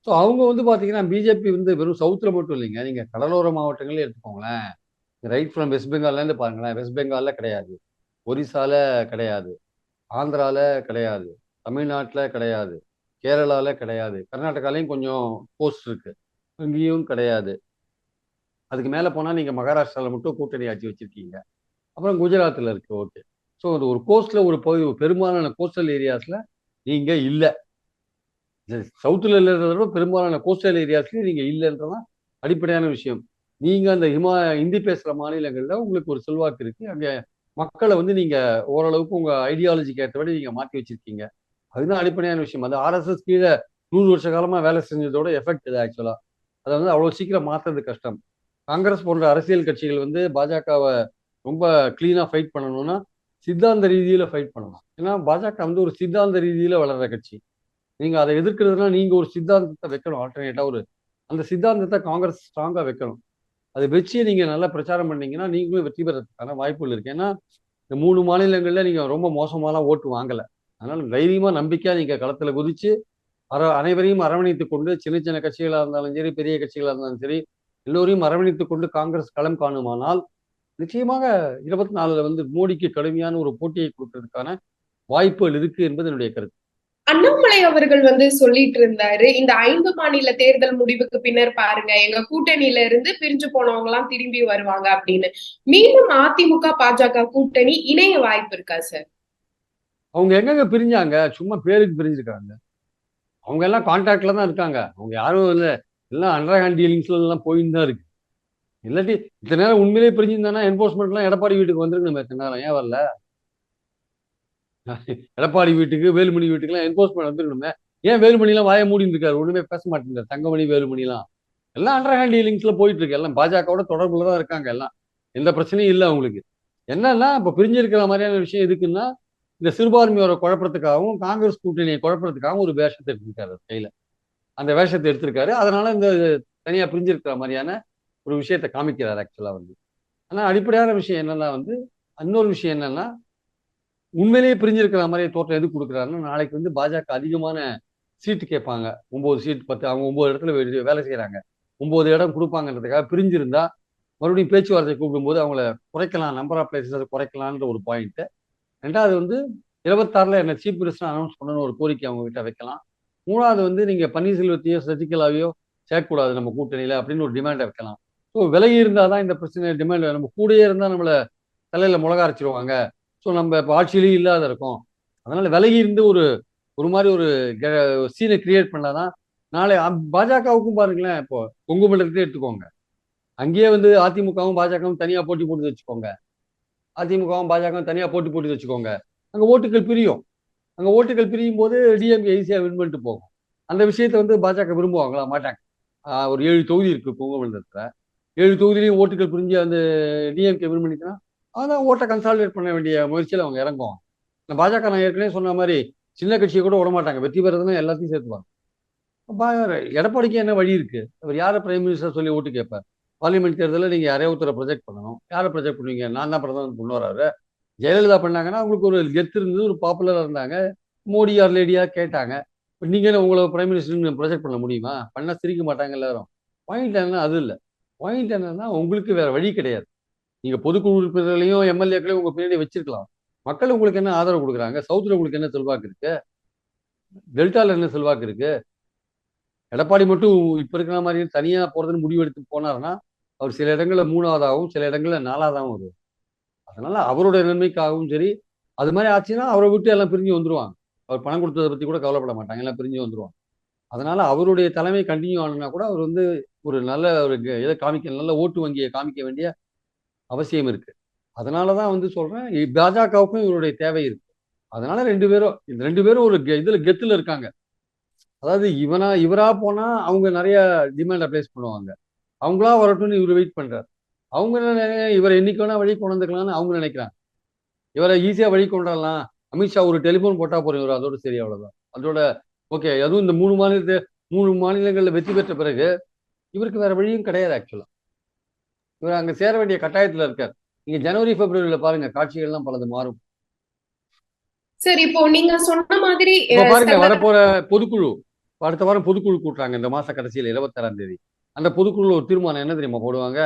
ஸோ அவங்க வந்து பார்த்தீங்கன்னா பிஜேபி வந்து வெறும் சவுத்தில் மட்டும் இல்லைங்க. நீங்கள் கடலோர மாவட்டங்களே எடுத்துக்கோங்களேன். ரைட் ஃப்ரம் வெஸ்ட் பெங்கால்லேருந்து பாருங்களேன். வெஸ்ட் பெங்காலில் கிடையாது. ஒரிசால கிடையாது. ஆந்திரால கிடையாது. தமிழ்நாட்டில் கிடையாது. கேரளாவில் கிடையாது. கர்நாடகாலையும் கொஞ்சம் போஸ்ட் இருக்கு. இங்கேயும் கிடையாது. அதுக்கு மேலே போனால் நீங்கள் மகாராஷ்டிராவில் மட்டும் கூட்டணி ஆட்சி வச்சிருக்கீங்க. அப்புறம் குஜராத்தில் இருக்கு ஓகே ஸோ அது ஒரு கோஸ்டில் ஒரு பகுதி பெரும்பாலான கோஸ்டல் ஏரியாஸில் நீங்கள் இல்லை. சவுத்தில் இருக்கிறத பெரும்பாலான கோஸ்டல் ஏரியாஸ்லேயும் நீங்கள் இல்லைன்றதான் அடிப்படையான விஷயம். நீங்கள் அந்த ஹிமா ஹிந்தி பேசுகிற மாநிலங்களில் உங்களுக்கு ஒரு செல்வாக்கு இருக்குது அங்கே மக்களை வந்து நீங்கள் ஓரளவுக்கு உங்கள் ஐடியாலஜிக்கு ஏற்றபடி நீங்கள் மாற்றி வச்சுருக்கீங்க. அதுதான் அடிப்படையான விஷயம். அது ஆர்எஸ்எஸ் கீழே நூறு வருஷ காலமாக வேலை செஞ்சதோட எஃபெக்ட் இது ஆக்சுவலாக அதை வந்து அவ்வளோ சீக்கிரம் மாற்றுறது கஷ்டம். காங்கிரஸ் போன்ற அரசியல் கட்சிகள் வந்து பாஜகவை ரொம்ப கிளீனாக ஃபைட் பண்ணணும்னா சித்தாந்த ரீதியில் ஃபைட் பண்ணணும். ஏன்னா பாஜக வந்து ஒரு சித்தாந்த ரீதியில் வளர்ற கட்சி. நீங்கள் அதை எதிர்க்கிறதுனா நீங்கள் ஒரு சித்தாந்தத்தை வைக்கணும் ஆல்டர்னேட்டாக ஒரு அந்த சித்தாந்தத்தை காங்கிரஸ் ஸ்ட்ராங்காக வைக்கணும். அதை வச்சு நீங்கள் நல்லா பிரச்சாரம் பண்ணீங்கன்னா நீங்களும் வெற்றி பெறதுக்கான வாய்ப்புகள் இருக்குது ஏன்னா இந்த மூணு மாநிலங்களில் நீங்கள் ரொம்ப மோசமாலாம் ஓட்டு வாங்கலை. அதனால் தைரியமாக நம்பிக்கையாக நீங்கள் களத்தில் குதித்து அர அனைவரையும் அரவணைத்து கொண்டு சின்ன சின்ன கட்சிகளாக இருந்தாலும் சரி பெரிய கட்சிகளாக இருந்தாலும் சரி எல்லோரையும் அரவணைத்து கொண்டு காங்கிரஸ் களம் காணுமானால் நிச்சயமாக இருபத்தி நாலுல வந்து மோடிக்கு கடுமையான ஒரு போட்டியை கொடுக்கறதுக்கான வாய்ப்புகள் இருக்கு என்பது என்னுடைய கருத்து. அண்ணாமலை அவர்கள் வந்து சொல்லிட்டு இருந்தாரு இந்த ஐந்து மாநில தேர்தல் முடிவுக்கு பின்னர் பாருங்க எங்க கூட்டணியில இருந்து பிரிஞ்சு போனவங்க எல்லாம் திரும்பி வருவாங்க அப்படின்னு. மீண்டும் அதிமுக பாஜக கூட்டணி இணைய வாய்ப்பு இருக்கா சார்? அவங்க எங்கெங்க பிரிஞ்சாங்க? சும்மா பேருக்கு பிரிஞ்சிருக்காங்க. அவங்க எல்லாம் கான்டாக்ட்ல தான் இருக்காங்க. அவங்க யாரும் இல்லை எல்லாம் அண்டர் ஹேண்ட் டீலிங்ஸ்ல எல்லாம் போயின்னு தான் இருக்கு. இல்லாட்டி இத்தனை நேரம் உண்மையிலேயே பிரிஞ்சிருந்தானா என்ஃபோர்ஸ்மெண்ட்லாம் எடப்பாடி வீட்டுக்கு வந்திருக்கு நம்ம இத்தனை நேரம் ஏன் வரல? எடப்பாடி வீட்டுக்கு வேலுமணி வீட்டுக்குலாம் என்ஃபோர்ஸ்மெண்ட் வந்துருக்கணுமே. ஏன் வேலுமணிலாம் வாய மூடி இருக்காரு ஒண்ணுமே பேச மாட்டேங்கிறார் தங்கமணி வேலுமணிலாம். எல்லாம் அண்டர் ஹேண்ட் டீலிங்ஸில் போயிட்டு இருக்கு எல்லாம் பாஜகவோட தொடர்புல தான் இருக்காங்க எல்லாம். எந்த பிரச்சனையும் இல்லை அவங்களுக்கு. என்னன்னா இப்போ பிரிஞ்சிருக்கிற மாதிரியான விஷயம் எதுக்குன்னா இந்த சிறுபான்மையோட குழப்பத்துக்காகவும் காங்கிரஸ் கூட்டணியை குழப்பத்துக்காகவும் ஒரு வேஷத்தை எடுத்திருக்காரு கையில. அந்த வேஷத்தை எடுத்திருக்காரு. அதனால இந்த தனியா பிரிஞ்சிருக்கிற மாதிரியான ஒரு விஷயத்தை காமிக்கிறார் ஆக்சுவலாக வந்து. ஆனால் அடிப்படையான விஷயம் என்னன்னா வந்து இன்னொரு விஷயம் என்னன்னா உண்மையிலேயே பிரிஞ்சிருக்கிற மாதிரி தோற்றம் எது கொடுக்குறாருன்னா நாளைக்கு வந்து பாஜக அதிகமான சீட்டு கேட்பாங்க. ஒம்பது சீட் பத்து அவங்க ஒம்பது இடத்துல வே- வேலை செய்யறாங்க ஒம்பது இடம் கொடுப்பாங்கன்றதுக்காக பிரிஞ்சிருந்தா மறுபடியும் பேச்சுவார்த்தை கூப்பிடும்போது அவங்கள குறைக்கலாம் நம்பர் ஆஃப் பிளேசஸ் குறைக்கலான்ற ஒரு பாயிண்ட்டு ரெண்டாவது வந்து இருபத்தாறுல என்ன சீஃப் மினிஸ்டர் அனௌன்ஸ் பண்ணணும் ஒரு கோரிக்கை அவங்க கிட்ட வைக்கலாம். மூணாவது வந்து நீங்கள் பன்னீர்செல்வத்தையோ சசிகலாவையோ சேர்க்கக்கூடாது நம்ம கூட்டணியில அப்படின்னு ஒரு டிமாண்டை வைக்கலாம். ஸோ விலகி இருந்தால் தான் இந்த பிரச்சனை டிமாண்ட் நம்ம கூடயே இருந்தால் நம்மளை தலையில் மிளகா அரைச்சிடுவாங்க ஸோ நம்ம இப்போ ஆட்சியிலேயே இல்லாத இருக்கோம். அதனால் விலகி இருந்து ஒரு ஒரு மாதிரி ஒரு சீனை கிரியேட் பண்ணாதான் நாளை பாஜகவுக்கும் பாருங்களேன் இப்போ கொங்கு மண்டலத்தையே எடுத்துக்கோங்க. அங்கேயே வந்து அதிமுகவும் பாஜகவும் தனியாக போட்டி போட்டு வச்சுக்கோங்க. அதிமுகவும் பாஜகவும் தனியாக போட்டி போட்டு வச்சுக்கோங்க. அங்கே ஓட்டுகள் பிரியும். அங்கே ஓட்டுகள் பிரியும் போது டிஎம்கே ஈஸியாக வின் பண்ணிட்டு போகும். அந்த விஷயத்தை வந்து பாஜக விரும்புவாங்களா? மாட்டாங்க. ஒரு ஏழு தொகுதி இருக்கு பொங்கமண்டலத்துல ஏழு தொகுதியிலையும் ஓட்டுகள் பிரிஞ்சு அந்த டிஎம்கே வின் அதான் ஓட்டை கன்சாலிடேட் பண்ண வேண்டிய முயற்சியில் அவங்க இறங்குவாங்க. இந்த பாஜக நான் ஏற்கனவே சொன்ன மாதிரி சின்ன கட்சியை கூட விட மாட்டாங்க. வெற்றி பெறதுன்னா எல்லாத்தையும் சேர்த்துப்பாங்க. எடப்பாடிக்கு என்ன வழி இருக்கு? அவர் யாரை பிரைம் மினிஸ்டர் சொல்லி ஓட்டு கேட்பார்? பார்லிமெண்ட் தேர்தலில் நீங்கள் யாரையோ ஒருத்தரை ப்ரொஜெக்ட் பண்ணணும். யாரை ப்ரொஜெக்ட் பண்ணுவீங்க? நான் தான் பிரதமர் கொண்டு வராரு ஜெயலலிதா பண்ணாங்கன்னா அவங்களுக்கு ஒரு கெத்து இருந்தது ஒரு பாப்புலராக இருந்தாங்க. மோடி யார் லேடியாக கேட்டாங்க. இப்போ உங்களை பிரைம் மினிஸ்டர் ப்ரொஜெக்ட் பண்ண முடியுமா? பண்ணால் சிரிக்க மாட்டாங்க எல்லாரும். பாயிண்ட் என்ன அது இல்லை. பாயிண்ட் என்னன்னா உங்களுக்கு வேற வழி கிடையாது. நீங்க பொதுக்குழு உறுப்பினர்களையும் எம்எல்ஏக்களையும் உங்க பின்னாடி வச்சிருக்கலாம். மக்கள் உங்களுக்கு என்ன ஆதரவு கொடுக்குறாங்க? சவுத்துல உங்களுக்கு என்ன செல்வாக்கு இருக்கு? டெல்டால என்ன செல்வாக்கு இருக்கு? எடப்பாடி மட்டும் இப்ப இருக்கிற மாதிரி தனியா போறதுன்னு முடிவு எடுத்து போனாருன்னா அவர் சில இடங்கள்ல மூணாவதாகவும் சில இடங்கள்ல நாலாவதாகவும் வருவார். அதனால அவருடைய நன்மைக்காகவும் சரி அது மாதிரி ஆச்சுன்னா அவரை விட்டு எல்லாம் பிரிஞ்சு வந்துருவாங்க. அவர் பணம் கொடுத்ததை பத்தி கூட கவலைப்பட மாட்டாங்க. எல்லாம் பிரிஞ்சு வந்துருவாங்க. அதனால அவருடைய தலைமை கண்டினியூ ஆனா கூட அவர் வந்து ஒரு நல்ல ஒரு இதை காமிக்க நல்ல ஓட்டு வங்கியை காமிக்க வேண்டிய அவசியம் இருக்கு. அதனாலதான் வந்து சொல்றேன் பாஜகவுக்கும் இவருடைய தேவை இருக்கு. அதனால ரெண்டு பேரும் இந்த ரெண்டு பேரும் ஒரு கெ- இதுல கெத்துல இருக்காங்க. அதாவது இவனா இவரா போனா அவங்க நிறைய டிமாண்ட் அப்ளைஸ் பண்ணுவாங்க. அவங்களா வரட்டும்னு இவர் வெயிட் பண்றாரு. அவங்க இவரை என்னைக்கு வேணா வழி கொண்டு வந்துக்கலாம்னு அவங்க நினைக்கிறாங்க. இவரை ஈஸியா வழி கொண்டாடலாம் அமித்ஷா ஒரு டெலிஃபோன் போட்டா போறோம் இவர் அதோட சரி அவ்வளவுதான். அதோட ஓகே அதுவும் இந்த மூணு மாநிலத்தை மூணு மாநிலங்கள்ல வெற்றி பெற்ற பிறகு இவருக்கு வேற வழியும் கிடையாது ஆக்சுவலா இவர் அங்க சேர வேண்டிய கட்டாயத்துல இருக்கார். நீங்க ஜனவரி பிப்ரவரியில பாருங்க காட்சிகள்லாம் பலது மாறும். சார் இப்போ நீங்க சொன்ன மாதிரி பாருங்க வரப்போற பொதுக்குழு அடுத்த வாரம் பொதுக்குழு கூட்டுறாங்க இந்த மாச கடைசியில் இருபத்தாறாம் தேதி. அந்த பொதுக்குழு ஒரு தீர்மானம் என்ன தெரியுமா போடுவாங்க?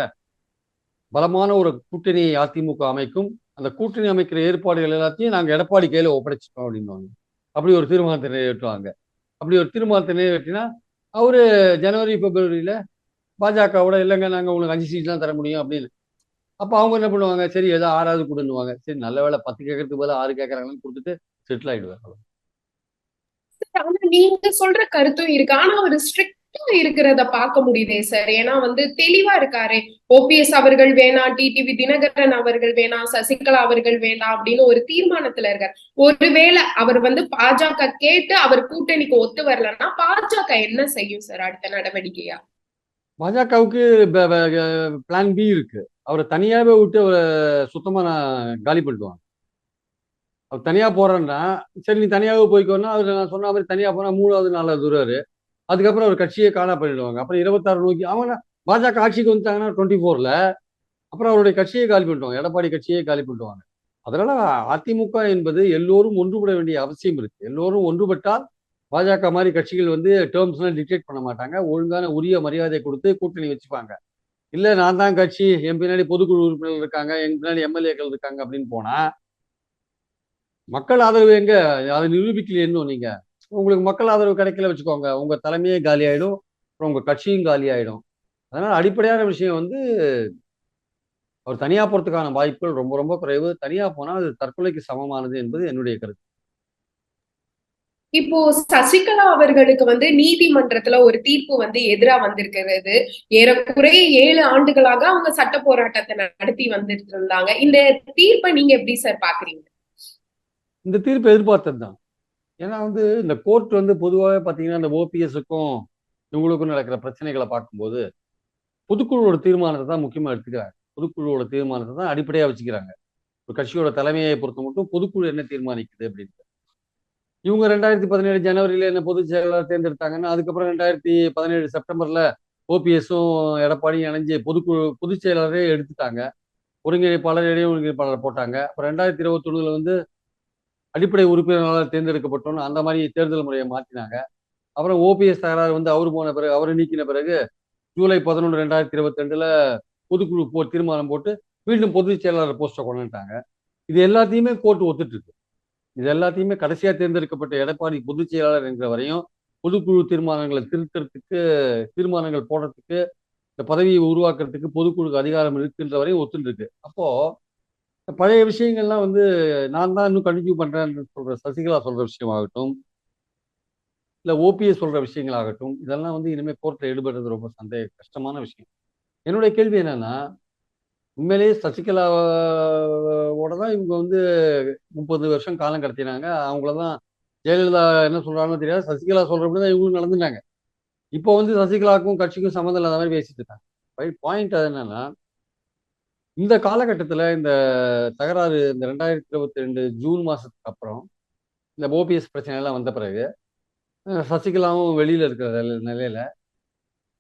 பலமான ஒரு கூட்டணி அதிமுக அமைக்கும் அந்த கூட்டணி அமைக்கிற ஏற்பாடுகள் எல்லாத்தையும் நாங்க எடப்பாடி கையில ஒப்படைச்சிட்டோம் அப்படின்னுவாங்க. அப்படி ஒரு தீர்மானத்தை நிறைவேற்றுவாங்க. அப்படி ஒரு தீர்மானத்தை நிறைவேற்றினா அவரு ஜனவரி பிப்ரவரியில் பாஜகவோட இல்லைங்க நாங்க உங்களுக்கு அஞ்சு சீட் தான் தர முடியும் அப்படின்னு. அப்ப அவங்க என்ன பண்ணுவாங்க? சரி ஏதோ ஆறாவது கொடுன்னுவாங்க. சரி நல்ல வேலை பத்து கேட்கறதுக்கு பதிலா ஆறு கேட்கறாங்கன்னு கொடுத்துட்டு செட்டில் ஆயிடுவாங்க. ஆனா நீங்க சொல்ற கருத்தும் இருக்கு. ஆனா ஒரு ஸ்ட்ரிக்ட் இருக்கிறத பார்க்க முடியுதே சார். ஏன்னா வந்து தெளிவா இருக்காரு. ஓபிஎஸ் அவர்கள் வேணாம் டிடிவி தினகரன் அவர்கள் வேணாம் சசிகலா அவர்கள் வேணாம் அப்படின்னு ஒரு தீர்மானத்துல இருக்கார். ஒருவேளை அவர் வந்து பாஜக கேட்டு அவர் கூட்டணிக்கு ஒத்து வரலன்னா பாஜக என்ன செய்யும் சார் அடுத்த நடவடிக்கையா? பாஜகவுக்கு பிளான் பி இருக்கு. அவரை தனியாவே விட்டு அவரை சுத்தமா நான் காலி பண்ணிடுவாங்க. அவர் தனியா போறேன்னா சரி நீ தனியாவே போய்க்கோன்னா அவர் நான் சொன்ன மாதிரி தனியா போனா மூணாவது நாலாவது வருவாரு. அதுக்கப்புறம் அவர் கட்சியை காணா பண்ணிடுவாங்க. அப்புறம் இருபத்தாறு நோக்கி அவங்க பாஜக ஆட்சிக்கு வந்துட்டாங்கன்னா டுவெண்ட்டி ஃபோர்ல அப்புறம் அவருடைய கட்சியை காலி பண்ணிடுவாங்க. எடப்பாடி கட்சியை காலி பண்ணிடுவாங்க. அதனால அதிமுக என்பது எல்லோரும் ஒன்றுபட வேண்டிய அவசியம் இருக்கு. எல்லோரும் ஒன்றுபட்டால் பாஜக மாதிரி கட்சிகள் வந்து டேர்ம்ஸ்லாம் டிக்டேட் பண்ண மாட்டாங்க. ஒழுங்கான உரிய மரியாதை கொடுத்து கூட்டணி வச்சுப்பாங்க. இல்லை நான் தான் கட்சி என் பின்னாடி பொதுக்குழு உறுப்பினர்கள் இருக்காங்க என் பின்னாடி எம்எல்ஏக்கள் இருக்காங்க அப்படின்னு போனால் மக்கள் ஆதரவு எங்க? அதை நிரூபிக்கல இன்னும் நீங்க. உங்களுக்கு மக்கள் ஆதரவு கிடைக்கல வச்சுக்கோங்க. உங்க தலைமையே காலி ஆயிடும் அப்புறம் உங்க கட்சியும் காலி ஆயிடும் அதனால அடிப்படையான விஷயம் வந்து அவர் தனியா போறதுக்கான வாய்ப்புகள் ரொம்ப ரொம்ப குறைவு. தனியா போனா அது தற்கொலைக்கு சமமானது என்பது என்னுடைய கருத்து. இப்போ சசிகலா அவர்களுக்கு வந்து நீதிமன்றத்துல ஒரு தீர்ப்பு வந்து எதிரா வந்திருக்கிறது. ஏறக்குறைய ஏழு ஆண்டுகளாக அவங்க சட்ட போராட்டத்தை நடத்தி வந்துட்டு இருந்தாங்க இந்த தீர்ப்பை நீங்க எப்படி சார் பாக்குறீங்க? இந்த தீர்ப்பு எதிர்பார்த்தது தான் ஏன்னா வந்து இந்த கோர்ட் வந்து பொதுவாகவே பார்த்தீங்கன்னா இந்த ஓபிஎஸ்க்கும் இவங்களுக்கும் நடக்கிற பிரச்சனைகளை பார்க்கும்போது பொதுக்குழுவோட தீர்மானத்தை தான் முக்கியமாக எடுத்துக்கிறாங்க. பொதுக்குழுவோட தீர்மானத்தை தான் அடிப்படையாக வச்சுக்கிறாங்க. ஒரு கட்சியோட தலைமையை பொறுத்த மட்டும் பொதுக்குழு என்ன தீர்மானிக்குது அப்படின்ட்டு. இவங்க ரெண்டாயிரத்தி பதினேழு ஜனவரியில என்ன பொதுச் செயலாளர் தேர்ந்தெடுத்தாங்கன்னா அதுக்கப்புறம் ரெண்டாயிரத்தி பதினேழு செப்டம்பர்ல ஓபிஎஸும் எடப்பாடியும் இணைஞ்சு பொதுக்குழு பொதுச் செயலாளரே எடுத்துட்டாங்க. ஒருங்கிணைப்பாளர் இடையே ஒருங்கிணைப்பாளர் போட்டாங்க. அப்புறம் ரெண்டாயிரத்தி இருபத்தொன்னுல வந்து அடிப்படை உறுப்பினர்களால் தேர்ந்தெடுக்கப்பட்டோன்னு அந்த மாதிரி தேர்தல் முறையை மாற்றினாங்க அப்புறம் ஓபிஎஸ் தகராறு வந்து அவர் போன பிறகு அவரை நீக்கின பிறகு ஜூலை பதினொன்று ரெண்டாயிரத்தி இருபத்தி ரெண்டுல பொதுக்குழு போ தீர்மானம் போட்டு மீண்டும் பொதுச் செயலாளர் போஸ்ட்டை கொண்டுட்டாங்க இது எல்லாத்தையுமே கோர்ட் ஒத்துட்டு இருக்கு இது எல்லாத்தையுமே கடைசியாக தேர்ந்தெடுக்கப்பட்ட எடப்பாடி பொதுச் செயலாளர் என்கிற வரையும் பொதுக்குழு தீர்மானங்களை திருத்தறதுக்கு தீர்மானங்கள் போடுறதுக்கு இந்த பதவியை உருவாக்குறதுக்கு பொதுக்குழுக்கு அதிகாரம் இருக்குன்ற வரையும் ஒத்துட்டு இருக்கு அப்போ பழைய விஷயங்கள்லாம் வந்து நான் தான் இன்னும் கண்டினியூ பண்ணுறேன்னு சொல்கிற சசிகலா சொல்ற விஷயமாகட்டும் இல்லை ஓபிஎஸ் சொல்கிற விஷயங்களாகட்டும் இதெல்லாம் வந்து இனிமேல் கோர்ட்டில் ஈடுபடுறது ரொம்ப சந்தேக கஷ்டமான விஷயம். என்னுடைய கேள்வி என்னென்னா உண்மையிலேயே சசிகலாவோட தான் இவங்க வந்து முப்பது வருஷம் காலம் கடத்தினாங்க. அவங்கள தான் ஜெயலலிதா என்ன சொல்கிறாங்கன்னு தெரியாது. சசிகலா சொல்கிறப்படி தான் இவங்களும் நடந்துட்டாங்க. இப்போ வந்து சசிகலாவுக்கும் கட்சிக்கும் சம்மந்தம் இல்லாத மாதிரி பேசிட்டு இருக்காங்க. பாயிண்ட் அது என்னென்னா இந்த காலகட்டத்தில் இந்த தகராறு இந்த ரெண்டாயிரத்தி இருபத்தி ரெண்டு ஜூன் மாதத்துக்கு அப்புறம் இந்த ஓபிஎஸ் பிரச்சனையெல்லாம் வந்த பிறகு சசிகலாவும் வெளியில் இருக்கிற நிலையில்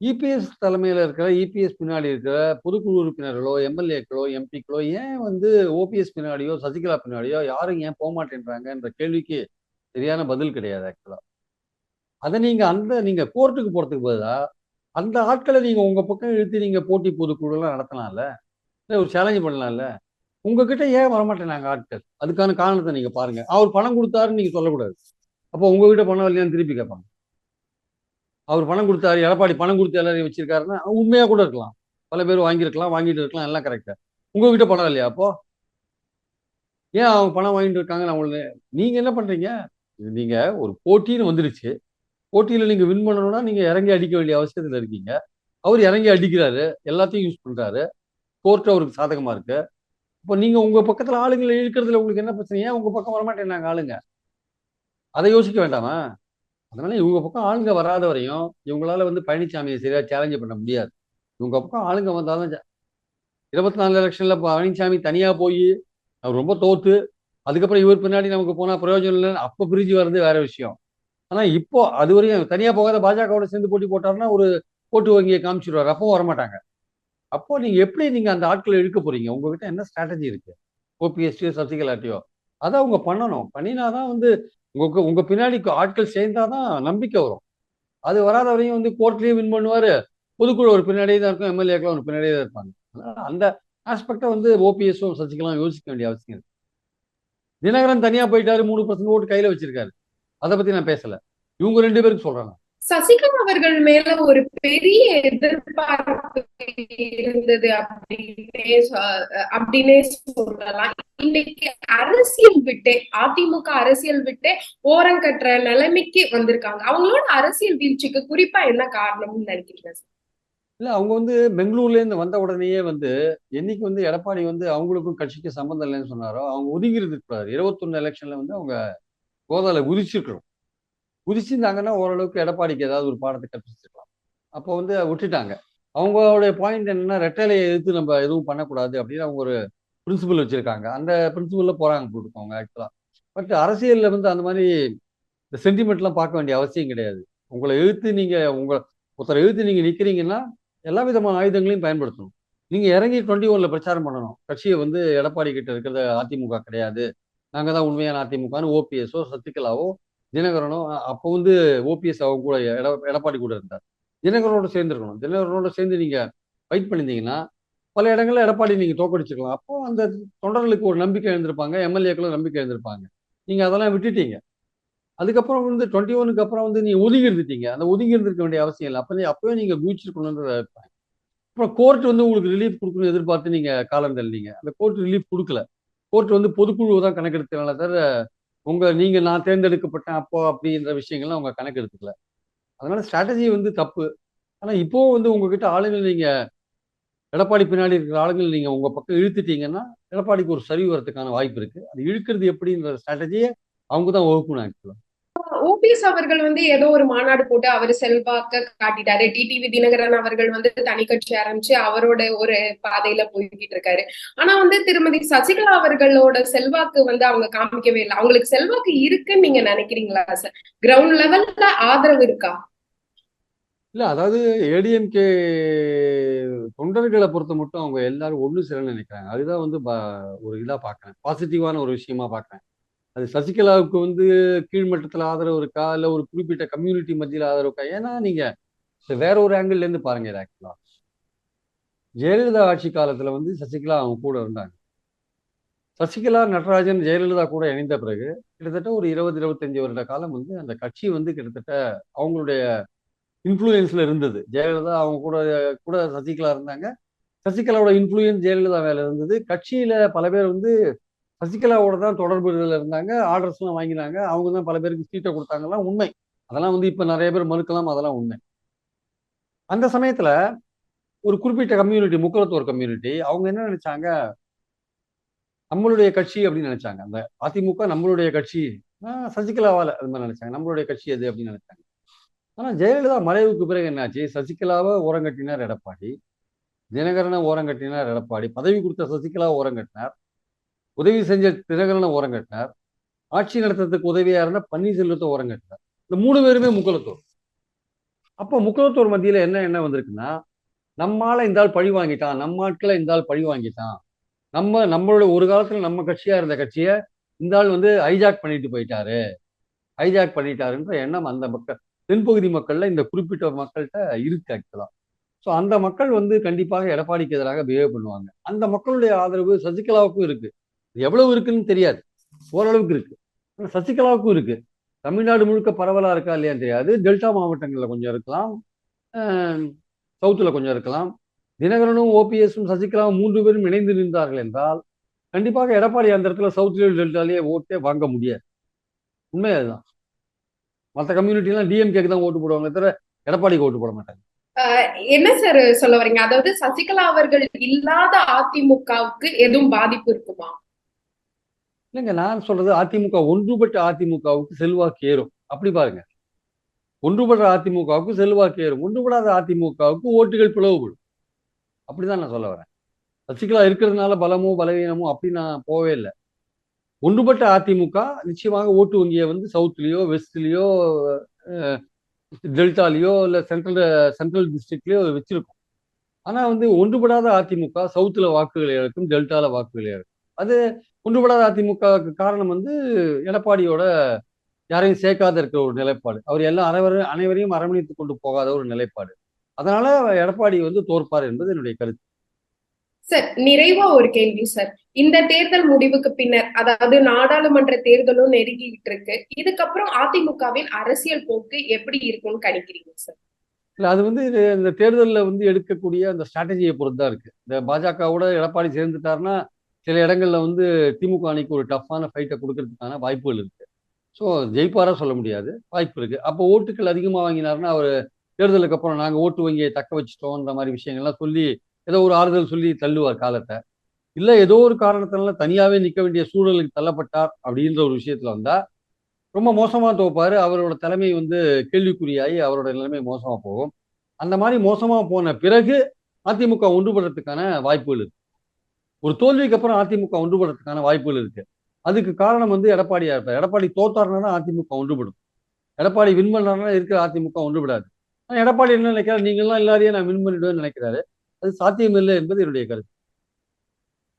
இபிஎஸ் தலைமையில் இருக்கிற இபிஎஸ் பின்னாடி இருக்கிற பொதுக்குழு உறுப்பினர்களோ எம்எல்ஏக்களோ எம்பிக்களோ ஏன் வந்து ஓபிஎஸ் பின்னாடியோ சசிகலா பின்னாடியோ யாரும் ஏன் போக மாட்டேன்றாங்கன்ற கேள்விக்கு சரியான பதில் கிடையாது ஆக்சுவலாக அதை நீங்கள் அந்த நீங்கள் கோர்ட்டுக்கு போகிறதுக்கு பதிலாக அந்த ஆட்களை நீங்கள் உங்கள் பக்கம் இழுத்து நீங்கள் போட்டி பொதுக்குழுலாம் நடத்தலாம்ல? இல்லை ஒரு சேலஞ்சு பண்ணலாம்ல. உங்ககிட்ட ஏன் வரமாட்டேனாங்க ஆட்கள்? அதுக்கான காரணத்தை நீங்க பாருங்க. அவர் பணம் கொடுத்தாருன்னு நீங்க சொல்லக்கூடாது. அப்போ உங்ககிட்ட பணம் இல்லையான்னு திருப்பி கேட்பாங்க. அவர் பணம் கொடுத்தாரு எடப்பாடி பணம் கொடுத்து எல்லாரையும் வச்சிருக்காருன்னா உண்மையாக கூட இருக்கலாம். பல பேர் வாங்கியிருக்கலாம் வாங்கிட்டு இருக்கலாம் எல்லாம் கரெக்டா உங்ககிட்ட பணம் இல்லையா அப்போ? ஏன் அவங்க பணம் வாங்கிட்டு இருக்காங்க நான் நீங்கள் நீங்க என்ன பண்றீங்க? நீங்க ஒரு போட்டின்னு வந்துருச்சு. போட்டியில நீங்க வின் பண்ணணும்னா நீங்க இறங்கி அடிக்க வேண்டிய அவசியத்துல இருக்கீங்க. அவர் இறங்கி அடிக்கிறாரு எல்லாத்தையும் யூஸ் பண்றாரு. கோர்ட் அவருக்கு சாதகமா இருக்கு. இப்போ நீங்க உங்க பக்கத்துல ஆளுங்களை இழுக்கிறதுல உங்களுக்கு என்ன பிரச்சனை? ஏன் உங்க பக்கம் வரமாட்டேன்னாங்க ஆளுங்க? அதை யோசிக்க வேண்டாமா? அதனால இவங்க பக்கம் ஆளுங்க வராத வரையும் இவங்களால வந்து பழனிசாமியை சரியா சேலஞ்ச் பண்ண முடியாது. இவங்க பக்கம் ஆளுங்க வந்தாலும் இருபத்தி நாலு எலெக்ஷன்ல பழனிசாமி தனியா போய் அவர் ரொம்ப தோத்து அதுக்கப்புறம் இவர் பின்னாடி நமக்கு போனா பிரயோஜனம் இல்லைன்னு அப்போ பிரிஞ்சு வர்றது வேற விஷயம். ஆனா இப்போ அது வரையும் தனியா போகாத பாஜகவோட சேர்ந்து போட்டி போட்டாருன்னா ஒரு ஓட்டு வங்கியை காமிச்சிடுவார் அப்பவும் வரமாட்டாங்க. அப்போ நீங்க எப்படி நீங்க அந்த ஆட்களை இழுக்க போறீங்க? உங்ககிட்ட என்ன ஸ்ட்ராட்டஜி இருக்கு? ஓபிஎஸ்டியோ சசிகலாட்டியோ அதை அவங்க பண்ணணும். பண்ணினாதான் வந்து உங்க உங்க பின்னாடி ஆட்கள் சேர்ந்தாதான் நம்பிக்கை வரும். அது வராத வரையும் வந்து கோர்ட்லயும் வின் பண்ணுவாரு. பொதுக்குழு ஒரு பின்னாடியே தான் இருக்கும் எம்எல்ஏக்களும் ஒரு பின்னாடியே தான் இருப்பாங்க. அதனால அந்த ஆஸ்பெக்டை வந்து ஓபிஎஸும் சசிகலாம் யோசிக்க வேண்டிய அவசியம் இருக்கு. தினகரன் தனியா போயிட்டாரு மூணு பர்சன்ட் ஓட்டு கையில வச்சிருக்காரு. அதை பத்தி நான் பேசல. இவங்க ரெண்டு பேருக்கு சொல்றாங்க சசிகலா அவர்கள் மேல ஒரு பெரிய எதிர்பார்ப்பு இருந்தது அப்படின்னே அப்படின்னே சொல்லலாம். இன்னைக்கு அரசியல் விட்டே அதிமுக அரசியல் விட்டே ஓரம் கட்டுற நிலைமைக்கு வந்திருக்காங்க. அவங்களோட அரசியல் வீழ்ச்சிக்கு குறிப்பா என்ன காரணம்னு நினைக்கிறீங்க சார்? இல்ல அவங்க வந்து பெங்களூர்ல இருந்து வந்த உடனேயே வந்து என்னைக்கு வந்து எடப்பாடி வந்து அவங்களுக்கும் கட்சிக்கு சம்மந்தம் இல்லைன்னு சொன்னாரோ அவங்க ஒதுங்கி இருக்கக்கூடாது இருபத்தொன்னு எலெக்ஷன்ல வந்து அவங்க கோதால குதிச்சிருக்கணும் குதிச்சிருந்தாங்கன்னா ஓரளவுக்கு எடப்பாடிக்கு ஏதாவது ஒரு பாடத்தை கற்பிச்சிருக்கலாம் அப்போ வந்து விட்டுட்டாங்க. அவங்களுடைய பாயிண்ட் என்னன்னா ரெட்டைலையை எதிர்த்து நம்ம எதுவும் பண்ணக்கூடாது அப்படின்னு அவங்க ஒரு பிரின்சிபல் வச்சிருக்காங்க. அந்த பிரின்சிபல்ல போறாங்க போட்டுக்கோங்க ஆக்சுவலா பட் அரசியல்ல வந்து அந்த மாதிரி இந்த சென்டிமெண்ட்லாம் பார்க்க வேண்டிய அவசியம் கிடையாது. உங்களை எழுத்து நீங்க உங்களை ஒருத்தரை எழுத்து நீங்க நிக்கிறீங்கன்னா எல்லா விதமான ஆயுதங்களையும் பயன்படுத்தணும். நீங்க இறங்கி டுவெண்ட்டி ஒன்ல பிரச்சாரம் பண்ணணும். கட்சியை வந்து எடப்பாடி கிட்ட இருக்கிறது அதிமுக கிடையாது. நாங்கள் தான் உண்மையான அதிமுகன்னு ஓபிஎஸோ சத்துக்கலாவோ தினகரனும் அப்போ வந்து ஓபிஎஸ் அவங்க கூட எட எடப்பாடி கூட இருந்தார். தினகரனோட சேர்ந்துருக்கணும். தினகரனோட சேர்ந்து நீங்க ஃபைட் பண்ணியிருந்தீங்கன்னா பல இடங்களில் எடப்பாடி நீங்கள் தோக்கடிச்சிருக்கலாம் அப்போ அந்த தொண்டர்களுக்கு ஒரு நம்பிக்கை எழுந்திருப்பாங்க எம்எல்ஏக்களும் நம்பிக்கை எழுந்திருப்பாங்க நீங்க அதெல்லாம் விட்டுட்டீங்க. அதுக்கப்புறம் வந்து டுவெண்ட்டி ஒனுக்கு அப்புறம் வந்து நீங்க ஒதுங்கி இருந்துட்டீங்க அந்த ஒதுங்கி இருந்திருக்க வேண்டிய அவசியம் இல்லை. அப்போ அப்போயே நீங்கள் குதிச்சிருக்கணும்ன்ற அபிப்பிராயம். அப்புறம் கோர்ட் வந்து உங்களுக்கு ரிலீஃப் கொடுக்கணும்னு எதிர்பார்த்து நீங்கள் காலம் தள்ளினீங்க அந்த கோர்ட் ரிலீஃப் கொடுக்கல. கோர்ட் வந்து பொதுக்குழு தான் கணக்கெடுத்தனால தவிர உங்களை நீங்கள் நான் தேர்ந்தெடுக்கப்பட்டேன் அப்போ அப்படின்ற விஷயங்கள்லாம் உங்கள் கணக்கு எடுத்துக்கல. அதனால ஸ்ட்ராட்டஜி வந்து தப்பு. ஆனால் இப்போவும் வந்து உங்ககிட்ட ஆளுங்கள் நீங்கள் எடப்பாடி பின்னாடி இருக்கிற ஆளுங்கள் நீங்கள் உங்கள் பக்கம் இழுத்துட்டீங்கன்னா எடப்பாடிக்கு ஒரு சரி வரதுக்கான வாய்ப்பு இருக்குது அது இழுக்கிறது எப்படின்ற ஸ்ட்ராட்டஜியை அவங்க தான் வகுக்கணும் ஆக்சுவலாக ஓபிஎஸ் அவர்கள் வந்து ஏதோ ஒரு மாநாடு போட்டு அவர் செல்வாக்க காட்டிட்டாரு. டிடிவி தினகரன் அவர்கள் வந்து தனி கட்சி ஆரம்பிச்சு அவரோட ஒரு பாதையில போய்கிட்டு இருக்காரு. ஆனா வந்து திருமதி சசிகலா அவர்களோட செல்வாக்கு வந்து அவங்க காமிக்கவே இல்லை. அவங்களுக்கு செல்வாக்கு இருக்குன்னு நீங்க நினைக்கிறீங்களா சார்? கிரவுண்ட் லெவல்ல ஆதரவு இருக்கா? இல்ல அதாவது ஏடிஎம்கே தொண்டர்களை பொறுத்த மட்டும் அவங்க எல்லாரும் ஒண்ணு சேரணும்னு நினைக்கிறாங்க. அதுதான் வந்து ஒரு இதா பாக்குறேன். பாசிட்டிவான ஒரு விஷயமா பாக்குறேன். அது சசிகலாவுக்கு வந்து கீழ்மட்டத்தில் ஆதரவு இருக்கா? இல்லை ஒரு குறிப்பிட்ட கம்யூனிட்டி மத்தியில் ஆதரவு இருக்கா? ஏன்னா நீங்க வேற ஒரு ஆங்கிள்லேருந்து பாருங்க இது ஆக்சுவலா ஜெயலலிதா ஆட்சி காலத்துல வந்து சசிகலா அவங்க கூட இருந்தாங்க. சசிகலா நடராஜன் ஜெயலலிதா கூட இணைந்த பிறகு கிட்டத்தட்ட ஒரு இருபது இருபத்தஞ்சு வருட காலம் வந்து அந்த கட்சி வந்து கிட்டத்தட்ட அவங்களுடைய இன்ஃப்ளூயன்ஸ்ல இருந்தது. ஜெயலலிதா அவங்க கூட கூட சசிகலா இருந்தாங்க. சசிகலாவோட இன்ஃப்ளூயன்ஸ் ஜெயலலிதா மேல இருந்தது. கட்சியில பல பேர் வந்து சசிகலாவோட தான் தொடர்பு இதில் இருந்தாங்க. ஆர்டர்ஸ்லாம் வாங்கினாங்க. அவங்க தான் பல பேருக்கு சீட்டை கொடுத்தாங்கலாம் உண்மை. அதெல்லாம் வந்து இப்ப நிறைய பேர் மறுக்கலாம் அதெல்லாம் உண்மை. அந்த சமயத்துல ஒரு குறிப்பிட்ட கம்யூனிட்டி முக்குளத்தோர் கம்யூனிட்டி அவங்க என்ன நினைச்சாங்க? நம்மளுடைய கட்சி அப்படின்னு நினைச்சாங்க. அந்த அதிமுக நம்மளுடைய கட்சி சசிகலாவால் அது மாதிரி நினைச்சாங்க. நம்மளுடைய கட்சி எது அப்படின்னு நினைச்சாங்க. ஆனா ஜெயலலிதா மறைவுக்கு பிறகு என்னாச்சு? சசிகலாவை ஓரங்கட்டினார் எடப்பாடி. தினகரனை ஓரங்கட்டினார் எடப்பாடி. பதவி கொடுத்த சசிகலா ஓரங்கட்டினார். உதவி செஞ்ச தினகரனை ஓரங்கட்டினார் ஆட்சி நடத்துறதுக்கு உதவியா இருந்த பன்னீர்செல்வத்தை ஓரங்கட்டினார் இந்த மூணு பேருமே முக்குலத்தோர் அப்போ முக்கலத்தூர் மத்தியில என்ன என்ன வந்திருக்குன்னா நம்மால இந்த ஆள் பழி வாங்கிட்டான் நம்ம ஆட்களை இந்த ஆள் பழி வாங்கிட்டான். நம்ம நம்மளோட ஒரு காலத்துல நம்ம கட்சியா இருந்த கட்சியை இந்த ஆள் வந்து ஹைஜாக் பண்ணிட்டு போயிட்டாரு. ஹைஜாக் பண்ணிட்டாருன்ற எண்ணம் அந்த மக்கள் தென்பகுதி மக்கள்ல இந்த குறிப்பிட்ட மக்கள்கிட்ட இருக்கு ஆக்சுவலா ஸோ அந்த மக்கள் வந்து கண்டிப்பாக எடப்பாடிக்கு எதிராக பிஹேவ் பண்ணுவாங்க. அந்த மக்களுடைய ஆதரவு சசிகலாவுக்கும் இருக்கு. எவ்வளவு இருக்குன்னு தெரியாது. ஓரளவுக்கு இருக்கு. சசிகலாவுக்கும் இருக்கு. தமிழ்நாடு முழுக்க பரவலா இருக்கா இல்லையான்னு தெரியாது. டெல்டா மாவட்டங்கள்ல கொஞ்சம் இருக்கலாம். சவுத்துல கொஞ்சம் இருக்கலாம். தினகரனும் ஓபிஎஸும் சசிகலாவும் மூன்று பேரும் இணைந்து நின்றார்கள் என்றால் கண்டிப்பாக எடப்பாடி அந்த இடத்துல சவுத்லேயோ டெல்டாலேயே ஓட்டே வாங்க முடியாது. உண்மை அதுதான். மற்ற கம்யூனிட்டிலாம் டிஎம்கேக்கு தான் ஓட்டு போடுவாங்க தவிர எடப்பாடிக்கு ஓட்டு போட மாட்டாங்க. என்ன சார் சொல்ல வரீங்க அதாவது சசிகலா அவர்கள் இல்லாத அதிமுகவுக்கு எதுவும் பாதிப்பு இருக்குமா? இல்லைங்க நான் சொல்றது அதிமுக ஒன்றுபட்ட அதிமுகவுக்கு செல்வாக்கு ஏறும். அப்படி பாருங்க. ஒன்றுபட்ட அதிமுகவுக்கு செல்வாக்கு ஏறும். ஒன்றுபடாத அதிமுகவுக்கு ஓட்டுகள் பிளவுபடும். அப்படிதான் நான் சொல்ல வரேன். சசிகலா இருக்கிறதுனால பலமோ பலவீனமோ அப்படி நான் போவே இல்லை. ஒன்றுபட்ட அதிமுக நிச்சயமாக ஓட்டு வங்கியை வந்து சவுத்துலேயோ வெஸ்ட்லேயோ டெல்டாலேயோ இல்லை சென்ட்ரல் சென்ட்ரல் டிஸ்ட்ரிக்ட்லேயோ வச்சிருக்கும். ஆனால் வந்து ஒன்றுபடாத அதிமுக சவுத்தில் வாக்குகளை இழக்கும் டெல்டால வாக்குகளை இழக்கும். அது ஒன்றுபடாத அதிமுகவுக்கு காரணம் வந்து எடப்பாடியோட யாரையும் சேர்க்காத இருக்கிற ஒரு நிலைப்பாடு. அவர் எல்லாம் அனைவரும் அனைவரையும் அரவணைத்து கொண்டு போகாத ஒரு நிலைப்பாடு. அதனால எடப்பாடி வந்து தோற்பார் என்பது என்னுடைய கருத்து. சார் நிறைவா ஒரு கேள்வி சார். இந்த தேர்தல் முடிவுக்கு பின்னர் அதாவது நாடாளுமன்ற தேர்தலும் நெருங்கிட்டு இருக்கு. இதுக்கப்புறம் அதிமுகவின் அரசியல் போக்கு எப்படி இருக்கும்னு கணிக்கிறீங்க சார்? இல்லை அது வந்து இந்த தேர்தலில் வந்து எடுக்கக்கூடிய அந்த ஸ்ட்ராட்டஜியை பொறுத்து தான் இருக்கு. இந்த பாஜகவோட எடப்பாடி சேர்ந்துட்டாருன்னா சில இடங்கள்ல வந்து திமுக அணிக்கு ஒரு டஃப்பான ஃபைட்டை கொடுக்கறதுக்கான வாய்ப்புகள் இருக்கு. ஸோ ஜெயிப்பாரா சொல்ல முடியாது. வாய்ப்பு இருக்கு. அப்போ ஓட்டுகள் அதிகமாக வாங்கினாருன்னா அவர் தேர்தலுக்கு அப்புறம் நாங்கள் ஓட்டு வங்கியை தக்க வச்சுட்டோன்ற மாதிரி விஷயங்கள்லாம் சொல்லி ஏதோ ஒரு ஆறுதல் சொல்லி தள்ளுவார் காலத்தை. இல்லை ஏதோ ஒரு காரணத்தினால தனியாகவே நிற்க வேண்டிய சூழலுக்கு தள்ளப்பட்டார் அப்படின்ற ஒரு விஷயத்துல வந்தால் ரொம்ப மோசமாக துவப்பார் அவரோட தலைமை வந்து கேள்விக்குறியாகி அவரோட நிலைமை மோசமாக போகும். அந்த மாதிரி மோசமாக போன பிறகு அதிமுக ஒன்றுபடுறதுக்கான வாய்ப்புகள் இருக்கு. ஒரு தோல்விக்கு அப்புறம் அதிமுக ஒன்றுபடுறதுக்கான வாய்ப்புகள் இருக்கு. அதுக்கு காரணம் வந்து எடப்பாடியா இருப்பார் எடப்பாடி தோத்தாருனா அதிமுக ஒன்றுபடும் எடப்பாடி வின் பண்ணாருன்னா இருக்கிற அதிமுக ஒன்றுபடாது ஆனால் எடப்பாடி என்ன நினைக்கிறார்? நீங்களாம் எல்லாரையும் நான் வின் பண்ணிடுவேன்னு நினைக்கிறாரு. அது சாத்தியமில்லை என்பது என்னுடைய கருத்து.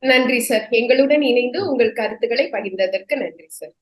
நன்றி சார். எங்களுடன் இணைந்து உங்கள் கருத்துக்களை பகிர்ந்ததற்கு நன்றி சார்.